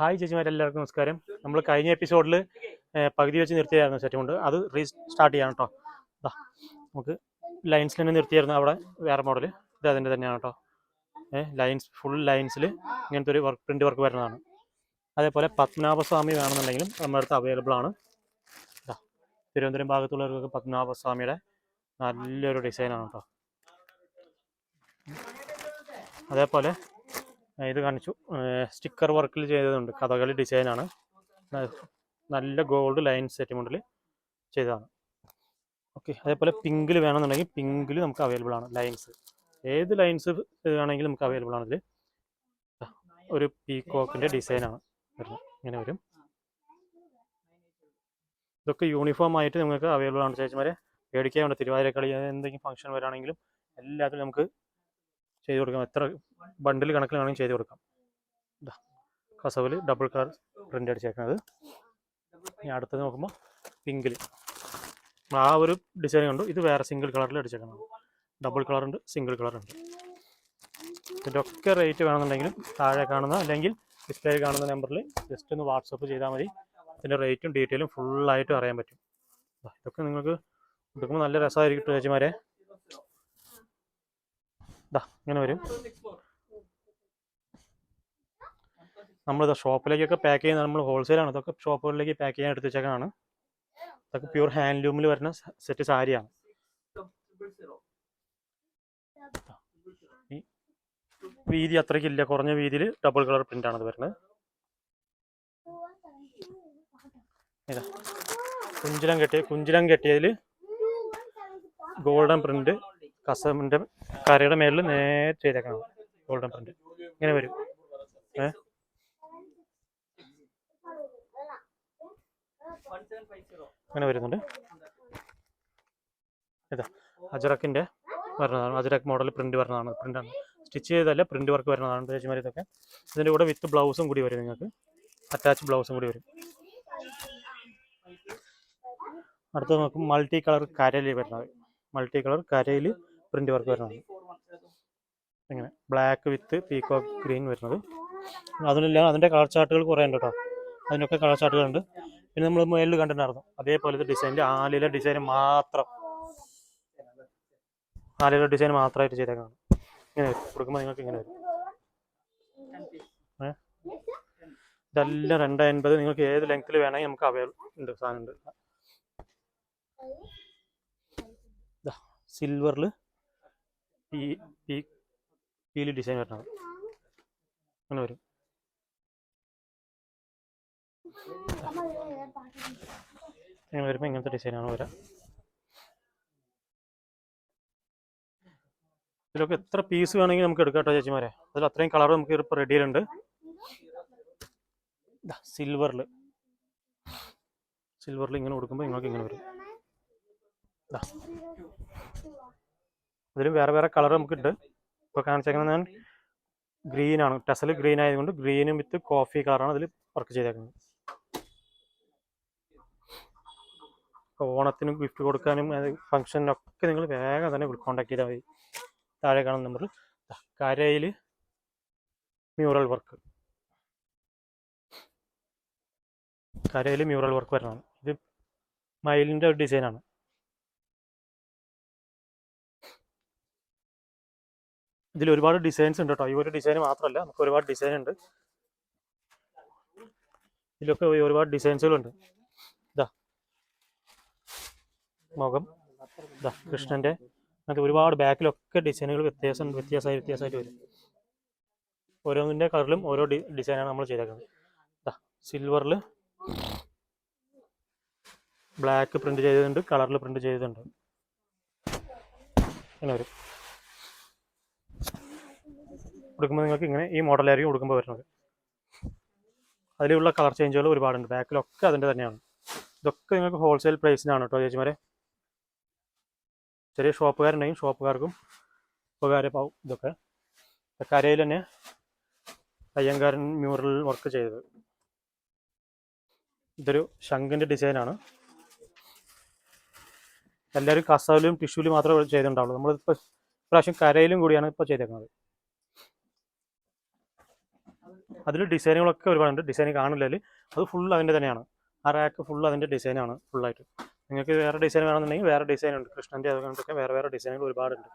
Hi ചേച്ചിമാരെല്ലാവർക്കും നമസ്കാരം. നമ്മൾ കഴിഞ്ഞ എപ്പിസോഡിൽ പകുതി വെച്ച് നിർത്തിയായിരുന്നു സെറ്റ് കൊണ്ട്. അത് റീ സ്റ്റാർട്ട് ചെയ്യണം കേട്ടോ ദാ നമുക്ക് ലൈൻസിൽ തന്നെ നിർത്തിയായിരുന്നു അവിടെ വേറെ മോഡൽ ഇത് അതിന്റെ തന്നെയാണ് കേട്ടോ ലൈൻസ് ഫുൾ ലൈൻസിൽ ഇങ്ങനത്തെ ഒരു വർക്ക് പ്രിന്റ് വർക്ക് വരുന്നതാണ്. അതേപോലെ പത്മനാഭസ്വാമി വേണമെന്നുണ്ടെങ്കിലും നമ്മുടെ അടുത്ത് അവൈലബിൾ ആണ്. ദാ തിരുവനന്തപുരം ഭാഗത്തുള്ളവർക്കൊക്കെ പത്മനാഭസ്വാമിയുടെ നല്ലൊരു ഡിസൈനാണ് കേട്ടോ അതേപോലെ ഇത് കാണിച്ചു. സ്റ്റിക്കർ വർക്കിൽ ചെയ്തതുണ്ട്. കഥകളി ഡിസൈനാണ് നല്ല ഗോൾഡ് ലൈൻ സെറ്റ് മുണ്ടിൽ ചെയ്തതാണ്. ഓക്കെ അതേപോലെ പിങ്കിൽ വേണമെന്നുണ്ടെങ്കിൽ പിങ്കിൽ നമുക്ക് അവൈലബിൾ ആണ് ലൈൻസ് ഏത് ലൈൻസ് വേണമെങ്കിലും നമുക്ക് അവൈലബിൾ ആണ് ഇതിൽ ഒരു പീകോക്കിന്റെ ഡിസൈനാണ് വരുന്നത്. ഇങ്ങനെ വരും. ഇതൊക്കെ യൂണിഫോം ആയിട്ട് നിങ്ങൾക്ക് അവൈലബിൾ ആണ് ചേച്ചിമാരെ. പേടിക്കാൻ വേണ്ട തിരുവാതിരക്കളി എന്തെങ്കിലും ഫംഗ്ഷൻ വരാണെങ്കിലും എല്ലാത്തിലും നമുക്ക് ചെയ്ത് കൊടുക്കാം. എത്ര ബണ്ടിൽ കണക്കിലാണെങ്കിലും ചെയ്ത് കൊടുക്കാം. കസവിൽ ഡബിൾ കളർ പ്രിന്റ് അടിച്ചേക്കുന്നത് ഇനി അടുത്തത് നോക്കുമ്പോൾ പിങ്കിൽ ആ ഒരു ഡിസൈൻ കണ്ടു. ഇത് വേറെ സിംഗിൾ കളറിൽ അടിച്ചേക്കുന്നത് ഡബിൾ കളറുണ്ട് സിംഗിൾ കളറുണ്ട് ഇതിന്റെ ഒക്കെ റേറ്റ് വേണമെന്നുണ്ടെങ്കിലും താഴെ കാണുന്ന അല്ലെങ്കിൽ ഡിസ്പ്ലേ കാണുന്ന നമ്പറിൽ ജസ്റ്റ് ഒന്ന് വാട്സപ്പ് ചെയ്താൽ മതി. ഇതിന്റെ റേറ്റും ഡീറ്റെയിലും ഫുള്ളായിട്ട് അറിയാൻ പറ്റും. ഇതൊക്കെ നിങ്ങൾക്ക് എടുക്കുമ്പോൾ നല്ല രസമായിരിക്കും ചേച്ചിമാരെ. ദാ ഇങ്ങനെ വരും. നമ്മളിതാ ഷോപ്പിലേക്കൊക്കെ പാക്ക് ചെയ്യുന്ന നമ്മൾ ഹോൾസെയിലാണ്. ഇതൊക്കെ ഷോപ്പുകളിലേക്ക് പാക്ക് ചെയ്യാൻ എടുത്ത് വെച്ചേക്കാണ് ഇതൊക്കെ പ്യൂർ ഹാൻഡ്ലൂമിൽ വരുന്ന സെറ്റ് സാരിയാണ്. വീതി അത്രയ്ക്കില്ല. കുറഞ്ഞ വീതിയിൽ ഡബിൾ കളർ പ്രിന്റ് ആണ് ഇത് വരുന്നത്. ഇതാ കുഞ്ചിലം കെട്ടിയ കുഞ്ചിലം കെട്ടിയതിൽ ഗോൾഡൻ പ്രിന്റ്. കസമിന്റെ കരയുടെ മേളിൽ നേരെ ചെയ്തേക്കണം ഗോൾഡൻ പ്രിന്റ് ഇങ്ങനെ വരും. ഏ? അങ്ങനെ വരുന്നുണ്ട്. ഇതാ അജറക്കിന്റെ വരുന്നതാണ് അജറക് മോഡൽ പ്രിന്റ് വരുന്നതാണ് പ്രിന്റാണ് സ്റ്റിച്ച് ചെയ്തല്ല പ്രിന്റ് വർക്ക് വരുന്നതാണ് ചേച്ചിമാരി ഇതൊക്കെ ഇതിന്റെ കൂടെ വിത്ത് ബ്ലൗസും കൂടി വരും നിങ്ങൾക്ക്. അറ്റാച്ച് ബ്ലൗസും കൂടി വരും. അടുത്തത് നോക്കും. മൾട്ടി കളർ കരയിൽ വരുന്നത് മൾട്ടി കളർ കരയിൽ പ്രിന്റ് വർക്ക് വരുന്നത്. ഇങ്ങനെ ബ്ലാക്ക് വിത്ത് പീകോക്ക് ഗ്രീൻ വരുന്നത്. അതിനെല്ലാം അതിന്റെ കളർ ചാർട്ടുകൾ കുറേ ഉണ്ട് കേട്ടോ. അതിനൊക്കെ കളർ ചാർട്ടുകളുണ്ട് പിന്നെ നമ്മൾ മുകളിൽ കണ്ടിട്ടുണ്ടായിരുന്നു. അതേപോലത്തെ ഡിസൈൻ ആലിലെ ഡിസൈൻ മാത്രം. ആലിലെ ഡിസൈൻ മാത്രമായിട്ട് ചെയ്തേക്കാണ് ഇങ്ങനെ വരും. കൊടുക്കുമ്പോൾ നിങ്ങൾക്ക് ഇങ്ങനെ വരും? ഇതെല്ലാം രണ്ട് അൻപത്. നിങ്ങൾക്ക് ഏത് ലെങ്ത്തിൽ വേണമെങ്കിൽ നമുക്ക് അവൈലബിൾ ഉണ്ട് സാധനം ഉണ്ട്. സിൽവറിൽ പീ ഈ പീലി ഡിസൈൻ വരണത് അങ്ങനെ വരും. ഇങ്ങനെ വരുമ്പോൾ ഇങ്ങനത്തെ ഡിസൈനാണ് വരാം. ഇതിലൊക്കെ എത്ര പീസ് വേണമെങ്കിൽ നമുക്ക് എടുക്കാം കേട്ടോ ചേച്ചിമാരെ. അതിൽ അത്രയും കളർ നമുക്ക് ഇപ്പോൾ റെഡിയിലുണ്ട് സിൽവറിൽ സിൽവറിൽ ഇങ്ങനെ കൊടുക്കുമ്പോൾ നിങ്ങൾക്ക് ഇങ്ങനെ വരും. ദാ. ഇതിലും വേറെ വേറെ കളർ നമുക്കുണ്ട്. ഇപ്പോൾ കാണിച്ചേക്കുന്നത് ഞാൻ ഗ്രീൻ ആണ്. ടെസൽ ഗ്രീൻ ആയതുകൊണ്ട് ഗ്രീനും വിത്ത് കോഫി കളറാണ് അതിൽ വർക്ക് ചെയ്തേക്കുന്നത്. ഓണത്തിനും ഗിഫ്റ്റ് കൊടുക്കാനും ഫംഗ്ഷനൊക്കെ നിങ്ങൾ വേഗം തന്നെ കോൺടാക്ട് ചെയ്താൽ മതി. താഴെ കാണുന്ന നമ്പറിൽ കരയിൽ മ്യൂറൽ വർക്ക് കരയിൽ മ്യൂറൽ വർക്ക് വരണം ഇത് മയിലിന്റെ ഒരു ഡിസൈനാണ് ഇതിൽ ഒരുപാട് ഡിസൈൻസ് ഉണ്ട് കേട്ടോ. ഈ ഒരു ഡിസൈൻ മാത്രമല്ല നമുക്ക് ഒരുപാട് ഡിസൈൻ ഉണ്ട്. ഇതിലൊക്കെ ഒരു- ഒരുപാട് ഡിസൈൻസുകളുണ്ട് ഇതാ. മുഖം. ഇതാ കൃഷ്ണന്റെ. അങ്ങനത്തെ ഒരുപാട് ബാക്കിലൊക്കെ ഡിസൈനുകൾ വ്യത്യാസം വ്യത്യാസമായി വ്യത്യാസമായിട്ട് വരും. ഓരോന്നിന്റെ കളറിലും ഓരോ ഡി ഡിസൈനാണ് നമ്മൾ ചെയ്തേക്കുന്നത്. ഇതാ സിൽവറിൽ ബ്ലാക്ക് പ്രിന്റ് ചെയ്തിട്ടുണ്ട് കളറിൽ പ്രിന്റ് ചെയ്തിട്ടുണ്ട്. അങ്ങനെ വരും. കൊടുക്കുമ്പോൾ നിങ്ങൾക്ക് ഇങ്ങനെ ഈ മോഡലായിരിക്കും കൊടുക്കുമ്പോൾ വരുന്നത്. അതിലുള്ള കളർ ചേഞ്ചുകൾ ഒരുപാടുണ്ട്. ബാക്കിലൊക്കെ അതിന്റെ തന്നെയാണ്. ഇതൊക്കെ നിങ്ങൾക്ക് ഹോൾസെയിൽ പ്രൈസിനാണ് കേട്ടോ ചേച്ചിമാരെ. ചെറിയ ഷോപ്പുകാരുണ്ടെങ്കിൽ ഷോപ്പുകാർക്കും ഉപകാരമാവും ഇതൊക്കെ. കരയിൽ തന്നെ അയ്യങ്കാരൻ മ്യൂറൽ വർക്ക് ചെയ്തത്. ഇതൊരു ശംഖിന്റെ ഡിസൈനാണ് എല്ലാവരും കസവിലും ടിഷ്യൂലും മാത്രമേ ചെയ്തിട്ടുണ്ടാവുള്ളൂ. നമ്മളിപ്പോൾ ഇപ്രാവശ്യം കരയിലും കൂടിയാണ് ഇപ്പോൾ ചെയ്തേക്കുന്നത്. അതിൽ ഡിസൈനുകളൊക്കെ ഒരുപാടുണ്ട്. ഡിസൈൻ കാണില്ല അത് ഫുൾ അതിന്റെ തന്നെയാണ്. ആ റാക്ക് ഫുൾ അതിന്റെ ഡിസൈനാണ് ഫുള്ളായിട്ട് നിങ്ങൾക്ക് വേറെ ഡിസൈൻ വേണമെന്നുണ്ടെങ്കിൽ വേറെ ഡിസൈൻ ഉണ്ട്. കൃഷ്ണന്റെ അതുകൊണ്ടൊക്കെ വേറെ വേറെ ഡിസൈനുകൾ ഒരുപാടുണ്ട്.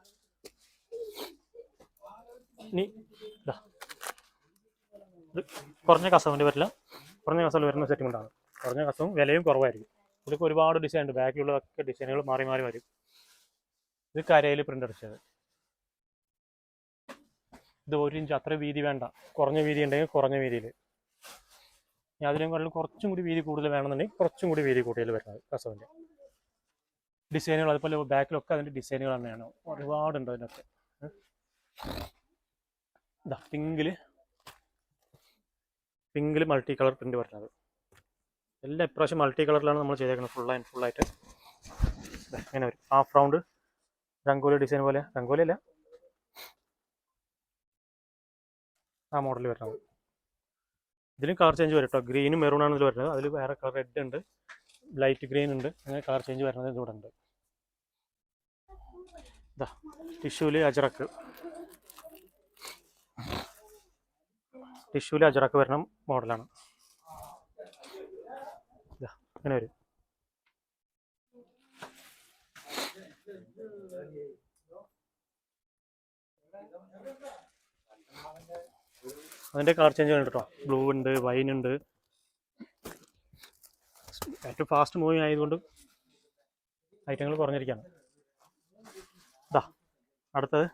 ഇനി ഇതാ ഇത് കുറഞ്ഞ കസവിന്റെ പറ്റില്ല കുറഞ്ഞ കസവിൽ വരുന്ന സെറ്റിമെന്റാണ് കുറഞ്ഞ കസവും വിലയും കുറവായിരിക്കും. ഇതിലൊക്കെ ഒരുപാട് ഡിസൈൻ ഉണ്ട്. ബാക്കിയുള്ളതൊക്കെ ഡിസൈനുകൾ മാറി മാറി വരും. ഇത് കരയിൽ പ്രിന്റ് അടിച്ചത്. ഇത് ഒരു ഇഞ്ച് അത്ര വീതി വേണ്ട. കുറഞ്ഞ വീതി ഉണ്ടെങ്കിൽ കുറഞ്ഞ വീതിയിൽ. ഞാൻ അതിലും അതിനേക്കാളും കുറച്ചും കൂടി വീതി കൂടുതൽ വേണമെന്നുണ്ടെങ്കിൽ കുറച്ചും കൂടി വീതി കൂട്ടിയാൽ വരുന്നത് കസവിന്റെ. ഡിസൈനുകൾ അതുപോലെ ബാക്കിലൊക്കെ അതിന്റെ ഡിസൈനുകൾ തന്നെയാണ്. ഒരുപാടുണ്ട് അതിനൊക്കെ. ഇതാ പിങ്കിൽ പിങ്കിൽ മൾട്ടി കളർ പ്രിന്റ് വരുന്നത്. എല്ലാ ഇപ്രാവശ്യം മൾട്ടി കളറിലാണ് നമ്മൾ ചെയ്തേക്കുന്നത്. ഫുൾ ആൻഡ് ഫുള്ളായിട്ട് ഇങ്ങനെ വരും. ഹാഫ് റൗണ്ട് രംഗോലി ഡിസൈൻ പോലെ. രംഗോലി അല്ല. ആ മോഡൽ വരുന്നത് ഇതിലും കളർ ചേഞ്ച് വരും കേട്ടോ ഗ്രീനും മെറൂണാണ് ഇതിൽ വരുന്നത്. അതിൽ വേറെ കളർ റെഡ് ഉണ്ട്. ലൈറ്റ് ഗ്രീൻ ഉണ്ട്. അങ്ങനെ കളർ ചേഞ്ച് വരുന്നത് ഇതിവിടെ ഉണ്ട്. ഇതാ ടിഷ്യൂൽ അജറക്ക് ടിഷ്യൂൽ അജറക്ക് വരുന്ന മോഡലാണ്. ഇതാ ഇങ്ങനെ വരും. അതിന്റെ കളർ ചേഞ്ച് ഉണ്ട് ബ്ലൂ ഉണ്ട് വൈൻ ഉണ്ട്. ഏറ്റവും ഫാസ്റ്റ് മൂവിങ് ആയതുകൊണ്ട് ഐറ്റങ്ങൾ കുറഞ്ഞിരിക്കുകയാണ് ഇതാ അടുത്തത്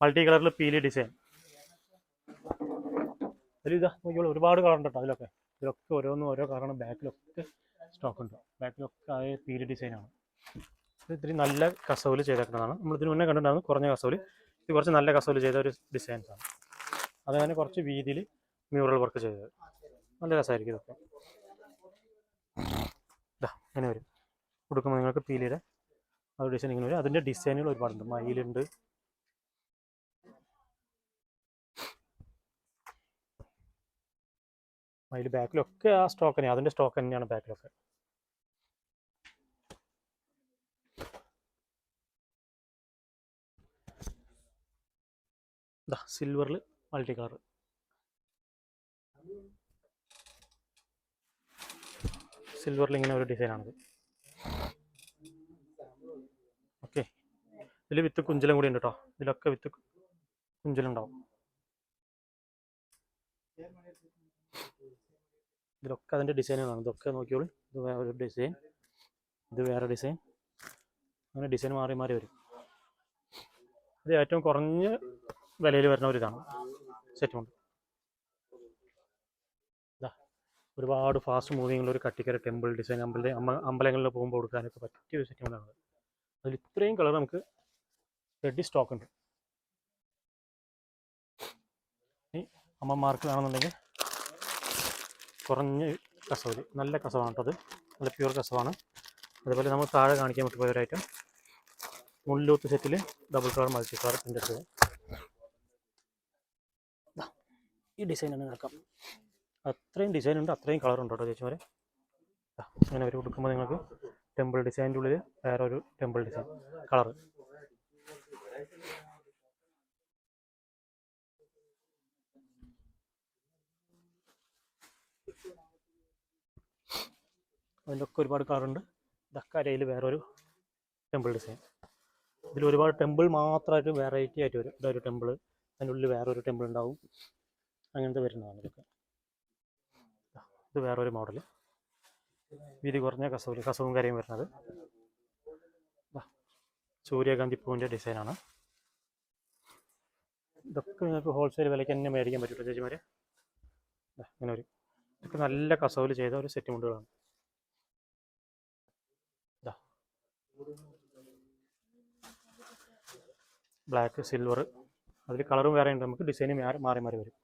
മൾട്ടി കളറിൽ പീലി ഡിസൈൻ അതിലിതാ നോക്കിയോളൂ ഒരുപാട് കളർ ഉണ്ട് കേട്ടോ അതിലൊക്കെ. ഇതിലൊക്കെ ഓരോന്നും ഓരോ കളറാണ് ബാക്കിലൊക്കെ സ്റ്റോക്ക് ഉണ്ട്. ബാക്കിലൊക്കെ ആയ പീലി ഡിസൈനാണ് ഇത് ഇത്തിരി നല്ല കസവിൽ ചെയ്തേക്കുന്നതാണ്. നമ്മൾ ഇതിന് മുന്നേ കണ്ടിട്ടുണ്ടായിരുന്നു കുറഞ്ഞ കസവിൽ ഇത് കുറച്ച് നല്ല കസവിൽ ചെയ്ത ഒരു ഡിസൈൻസ് ആണ് അത് തന്നെ കുറച്ച് വീതിയിൽ മ്യൂറൽ വർക്ക് ചെയ്തത് നല്ല രസമായിരിക്കും ഇതൊക്കെ. ഇതാ ഇങ്ങനെ വരും. കൊടുക്കുമ്പോൾ നിങ്ങൾക്ക് പീലിയുടെ അത് ഡിസൈൻ ഇങ്ങനെ വരും. അതിന്റെ ഡിസൈനുകൾ ഒരുപാടുണ്ട്. മയിലുണ്ട് മയിൽ ബാക്കിലൊക്കെ ആ സ്റ്റോക്ക് തന്നെയാണ് അതിന്റെ സ്റ്റോക്ക് തന്നെയാണ് ബാക്കിലൊക്കെ. സിൽവറിൽ മൾട്ടി കളർ. സിൽവറിൽ ഇങ്ങനെ ഒരു ഡിസൈനാണിത് ഓക്കെ ഇതിൽ വിത്ത് കുഞ്ചലം കൂടി ഉണ്ട് കേട്ടോ ഇതിലൊക്കെ വിത്ത് കുഞ്ചലുണ്ടാവും ഇതിലൊക്കെ അതിന്റെ ഡിസൈനുകളാണ് ഇതൊക്കെ നോക്കിയോളൂ. ഇത് വേറെ ഡിസൈൻ ഇത് വേറെ ഡിസൈൻ അങ്ങനെ ഡിസൈൻ മാറി മാറി വരും. ഇത് ഏറ്റവും കുറഞ്ഞ വിലയിൽ വരുന്ന ഒരു ഇതാണ്. സെറ്റുമുണ്ട് ഒരുപാട് ഫാസ്റ്റ് മൂവിങ് ഉള്ള ഒരു കട്ടിക്കര ടെമ്പിൾ ഡിസൈൻ അമ്മ അമ്പലങ്ങളിൽ പോകുമ്പോൾ കൊടുക്കാനൊക്കെ പറ്റിയ ഒരു സെറ്റുമുണ്ടാണ് അതിൽ ഇത്രയും കളർ നമുക്ക് റെഡി സ്റ്റോക്ക് ഉണ്ട്. ഈ അമ്മമാർക്ക് വേണമെന്നുണ്ടെങ്കിൽ കുറഞ്ഞ കസവ് നല്ല കസവാണ് കേട്ടോ അത്. നല്ല പ്യൂർ കസവാണ്. അതുപോലെ നമ്മൾ താഴെ കാണിക്കാൻ പറ്റുന്ന ഒരു ഐറ്റം മുല്ലൂത്ത് സെറ്റിൽ double colour multi colour print ഈ ഡിസൈൻ തന്നെ നടക്കാം അത്രയും ഡിസൈൻ ഉണ്ട് അത്രയും കളർ ഉണ്ട് കേട്ടോ ചേച്ചിമാരെ. അങ്ങനെ ഒരു കൊടുക്കുമ്പോൾ നിങ്ങൾക്ക് ടെമ്പിൾ ഡിസൈന്റെ ഉള്ളിൽ വേറെ ഒരു ടെമ്പിൾ ഡിസൈൻ കളർ അതിന്റെ ഒക്കെ ഒരുപാട് കളറുണ്ട് ദക്കരയിൽ വേറൊരു ടെമ്പിൾ ഡിസൈൻ ഇതിൽ ഒരുപാട് ടെമ്പിൾ മാത്രമായിട്ട് വെറൈറ്റി ആയിട്ട് വരും. ഇതൊരു ടെമ്പിൾ അതിന്റെ ഉള്ളിൽ വേറൊരു ടെമ്പിൾ ഉണ്ടാവും. അങ്ങനത്തെ വരുന്നതാണ് ഇതൊക്കെ ഇത് വേറൊരു മോഡൽ വീതി കുറഞ്ഞ കസവിൽ കസവും കരയും വരുന്നത്. സൂര്യകാന്തി പൂവിന്റെ ഡിസൈനാണ് ഇതൊക്കെ നിങ്ങൾക്ക് ഹോൾസെയിൽ വിലയ്ക്ക് തന്നെ മേടിക്കാൻ പറ്റുള്ളൂ ചേച്ചിമാരെ? ഇങ്ങനെ ഒരു ഇതൊക്കെ നല്ല കസവിൽ ചെയ്ത ഒരു സെറ്റ് മുണ്ടുകളാണ്. ബ്ലാക്ക് സിൽവർ അതിൽ കളറും വേറെ ഉണ്ട്. നമുക്ക് ഡിസൈനും മാറി മാറി വരും.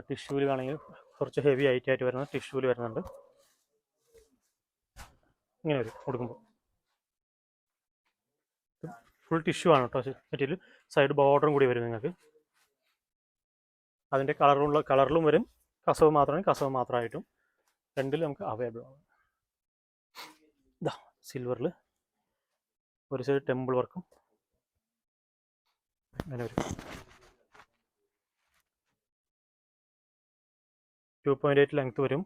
ടിഷ്യൂൽ വേണമെങ്കിൽ കുറച്ച് ഹെവി ആയിട്ടായിട്ട് ആയിട്ട് വരുന്നത് ടിഷ്യൂൽ വരുന്നുണ്ട്. ഇങ്ങനെ വരും കൊടുക്കുമ്പോൾ. ഫുൾ ടിഷ്യൂ ആണ് കേട്ടോ. മെറ്റീരിയൽ സൈഡ് ബോർഡറും കൂടി വരും നിങ്ങൾക്ക്. അതിന്റെ കളറുള്ള കളറിലും വരും. കസവ് മാത്രമാണ് കസവ് മാത്രമായിട്ടും. രണ്ടിലും നമുക്ക് അവൈലബിൾ ആണ്. ഇതാ സിൽവറിൽ ഒരു സൈഡ് ടെമ്പിൾ വർക്കും അങ്ങനെ വരും. ടു പോയിന്റ് എയ്റ്റ് ലെങ്ത് വരും.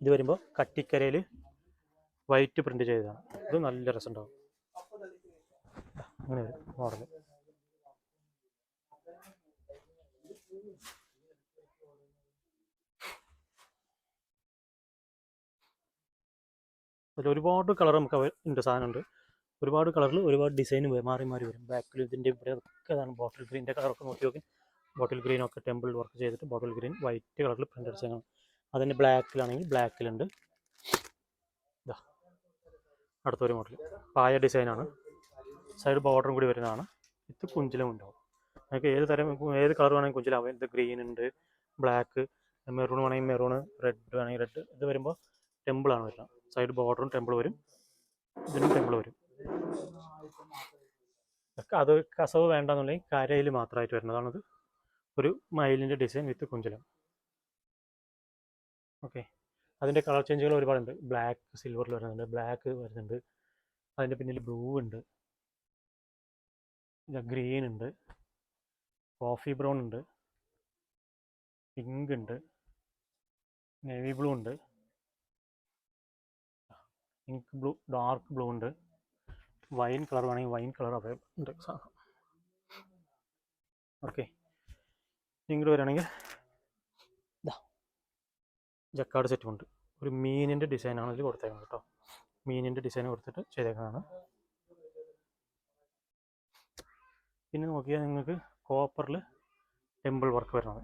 ഇത് വരുമ്പോൾ കട്ടിക്കരയിൽ വൈറ്റ് പ്രിന്റ് ചെയ്തതാണ്. ഇത് നല്ല രസമുണ്ടാവും അങ്ങനെ വരും മോഡൽ അതിൽ ഒരുപാട് കളർ നമുക്ക് ഉണ്ട് സാധനമുണ്ട്. ഒരുപാട് കളറിൽ ഒരുപാട് ഡിസൈൻ മാറി മാറി വരും. ബാക്കിൽ ഇതിന്റെ ഇവിടെ ഒക്കെ അതാണ് ബോട്ടിൽ ഗ്രീന്റെ കളറൊക്കെ നോക്കി നോക്കി. ബോട്ടിൽ ഗ്രീൻ ഒക്കെ ടെമ്പിൾ വർക്ക് ചെയ്തിട്ട് ബോട്ടിൽ ഗ്രീൻ വൈറ്റ് കളറിൽ പ്രിന്റ് അടിച്ചാണ് അതിന്റെ ബ്ലാക്കിലാണെങ്കിൽ ബ്ലാക്കിലുണ്ട് ഇതാ അടുത്തൊരു മോഡൽ പായ ഡിസൈനാണ് സൈഡ് ബോർഡറും കൂടി വരുന്നതാണ്. ഇത് കുഞ്ചിലും ഉണ്ടാവും. നിങ്ങൾക്ക് ഏത് തരം ഏത് കളർ വേണമെങ്കിൽ കുഞ്ചിലാവും. ഇത് ഗ്രീൻ ഉണ്ട് ബ്ലാക്ക് മെറൂൺ വേണമെങ്കിൽ മെറൂൺ റെഡ് വേണമെങ്കിൽ റെഡ് ഇത് വരുമ്പോൾ ടെമ്പിളാണ് വരുന്നത്. സൈഡ് ബോർഡറും ടെമ്പിൾ വരും. ഇതിനും ടെമ്പിൾ വരും. അത് കസവ് വേണ്ടെന്നുണ്ടെങ്കിൽ കരയിൽ മാത്രമായിട്ട് വരുന്നതാണത് ഒരു മയിലിന്റെ ഡിസൈൻ വിത്ത് കുഞ്ചലം. ഓക്കെ. അതിന്റെ കളർ ചേഞ്ചുകൾ ഒരുപാടുണ്ട്. ബ്ലാക്ക് സിൽവറിൽ വരുന്നുണ്ട് ബ്ലാക്ക് വരുന്നുണ്ട്. അതിന്റെ പിന്നിൽ ബ്ലൂ ഉണ്ട്. ഗ്രീൻ ഉണ്ട്. കോഫി ബ്രൗൺ ഉണ്ട്. പിങ്ക് ഉണ്ട്. നേവി ബ്ലൂ ഉണ്ട്. പിങ്ക് ബ്ലൂ ഡാർക്ക് ബ്ലൂ ഉണ്ട്. വൈൻ കളർ വേണമെങ്കിൽ വൈൻ കളർ അവൈലബിൾ ഉണ്ട്. ഓക്കെ. ഇങ്ങോട്ട് വരികയാണെങ്കിൽ ജക്കാർഡ് സെറ്റും ഉണ്ട്. ഒരു മീനിന്റെ ഡിസൈനാണ് ഇതിൽ കൊടുത്തേക്കുന്നത് കേട്ടോ. മീനിന്റെ ഡിസൈൻ കൊടുത്തിട്ട് ചെയ്തേക്കുന്നതാണ്. പിന്നെ നോക്കിയാൽ നിങ്ങൾക്ക് കോപ്പറിൽ ടെമ്പിൾ വർക്ക് വരുന്നത്.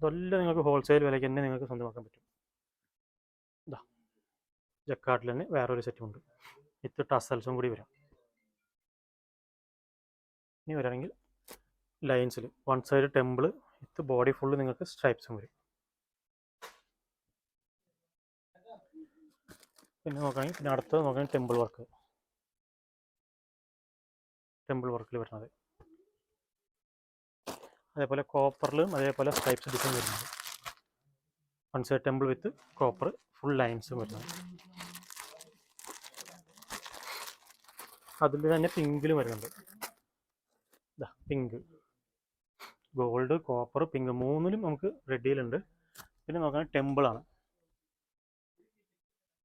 ഇതെല്ലാം നിങ്ങൾക്ക് ഹോൾസെയിൽ വിലയ്ക്ക് തന്നെ നിങ്ങൾക്ക് സ്വന്തമാക്കാൻ പറ്റും. ഇതാ ജക്കാട്ടിൽ തന്നെ വേറൊരു സെറ്റും ഉണ്ട്. വിത്ത് ടസൽസും കൂടി വരും. ഇനി വരാണെങ്കിൽ ലൈൻസിൽ one side temple with body full നിങ്ങൾക്ക് സ്ട്രൈപ്സും വരും. പിന്നെ നോക്കുകയാണെങ്കിൽ പിന്നെ അടുത്തത് നോക്കുകയാണെങ്കിൽ ടെമ്പിൾ വർക്ക് ടെമ്പിൾ വർക്കിൽ വരുന്നത്. അതേപോലെ കോപ്പറിലും അതേപോലെ സ്ട്രൈപ്സ് ഡിസൈൻ വരുന്നത് one side temple with copper full ലൈൻസും വരുന്നത് അതിൽ തന്നെ പിങ്കിലും വരുന്നുണ്ട്. ഇതാ പിങ്ക്. ഗോൾഡ് കോപ്പർ പിങ്ക് മൂന്നിലും നമുക്ക് റെഡിയിലുണ്ട് പിന്നെ നോക്കാൻ ടെമ്പിളാണ്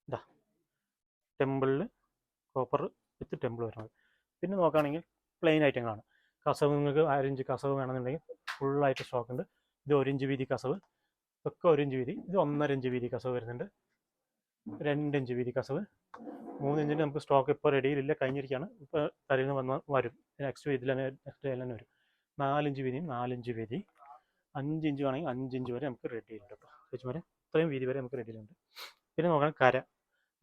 ഇതാ ടെമ്പിളിൽ കോപ്പർ വിത്ത് ടെമ്പിൾ വരുന്നത്. പിന്നെ നോക്കുകയാണെങ്കിൽ പ്ലെയിൻ ഐറ്റങ്ങളാണ് കസവ് നിങ്ങൾക്ക് അരഞ്ച് കസവ് വേണമെന്നുണ്ടെങ്കിൽ ഫുള്ളായിട്ട് സ്റ്റോക്ക് ഉണ്ട്. ഇത് ഒരു ഇഞ്ച് വീതി കസവ്. ഒക്കെ ഒരു ഇഞ്ച് വീതി. ഇത് ഒന്നര ഇഞ്ച് വീതി കസവ് വരുന്നുണ്ട്. രണ്ട് ഇഞ്ച് വീതി കസവ്. മൂന്ന് ഇഞ്ചിന് നമുക്ക് സ്റ്റോക്ക് ഇപ്പോൾ റെഡിയിലില്ല കഴിഞ്ഞിരിക്കുകയാണ് ഇപ്പോൾ തരുന്ന വന്ന് വരും. നെക്സ്റ്റ് ഇതിൽ തന്നെ നെക്സ്റ്റ് ഡേയിൽ തന്നെ വരും. നാലിഞ്ച് വീതിയും നാലിഞ്ച് വീതി. അഞ്ച് ഇഞ്ച് വേണമെങ്കിൽ അഞ്ച് ഇഞ്ച് വരെ നമുക്ക് റെഡിയിലുണ്ട് കേട്ടോ ചേച്ചിമാരെ ഇത്രയും വീതി വരെ നമുക്ക് റെഡിയിലുണ്ട് പിന്നെ നോക്കണം കര.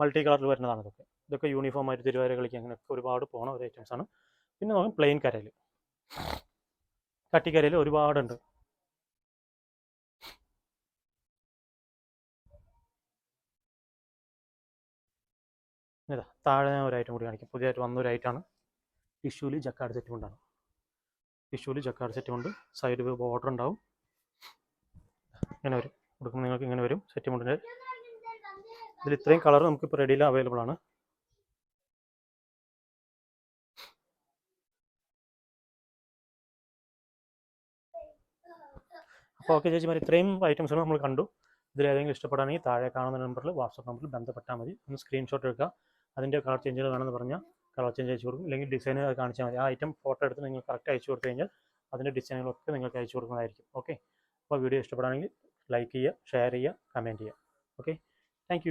മൾട്ടി കളറിൽ വരുന്നതാണ് ഇതൊക്കെ. ഇതൊക്കെ യൂണിഫോം ആയിട്ട് തിരുവാതിര കളിക്കുക അങ്ങനെയൊക്കെ ഒരുപാട് പോണ ഒരു ഐറ്റംസ് ആണ്. പിന്നെ നോക്കാം പ്ലെയിൻ കരയിൽ കട്ടിക്കരയിൽ ഒരുപാടുണ്ട് ഇതാ താഴെ ഒരു ഐറ്റം കൂടി കാണിക്കും. പുതിയതായിട്ട് വന്ന ഒരു ഐറ്റമാണ് ടിഷ്യൂൽ ജക്കാട് സെറ്റ് കൊണ്ടാണ് ടിഷ്യൂൽ ജക്കാട് സെറ്റ് കൊണ്ട് സൈഡ് ബോർഡർ ഉണ്ടാവും. ഇങ്ങനെ വരും. കൊടുക്കുമ്പോൾ നിങ്ങൾക്ക് ഇങ്ങനെ വരും. സെറ്റ് മുണ്ടിന്റെ ഇതിൽ ഇത്രയും കളർ നമുക്കിപ്പോൾ റെഡിയിൽ അവൈലബിൾ ആണ്. അപ്പോൾ ഓക്കെ ചേച്ചിമാർ ഇത്രയും ഐറ്റംസാണ് നമ്മൾ കണ്ടു. ഇതിൽ ഏതെങ്കിലും ഇഷ്ടപ്പെടുകയാണെങ്കിൽ താഴെ കാണുന്ന നമ്പറിൽ വാട്സപ്പ് നമ്പറിൽ ബന്ധപ്പെട്ടാൽ മതി. ഒന്ന് സ്ക്രീൻഷോട്ട് എടുക്കുക. അതിന്റെ കളർ ചേഞ്ചുകൾ വേണമെന്ന് പറഞ്ഞാൽ കളർ ചേഞ്ച് അയച്ചു കൊടുക്കും. അല്ലെങ്കിൽ ഡിസൈൻ കാണിച്ചാൽ മതി. ആ ഐറ്റം ഫോട്ടോ എടുത്ത് നിങ്ങൾ കറക്റ്റ് അയച്ചു കൊടുത്തു കഴിഞ്ഞാൽ അതിന്റെ ഡിസൈനുകളൊക്കെ നിങ്ങൾക്ക് അയച്ചു കൊടുക്കുന്നതായിരിക്കും. ഓക്കെ അപ്പോൾ വീഡിയോ ഇഷ്ടപ്പെടുകയാണെങ്കിൽ ലൈക്ക് ചെയ്യുക ഷെയർ ചെയ്യുക കമന്റ് ചെയ്യുക. Okay thank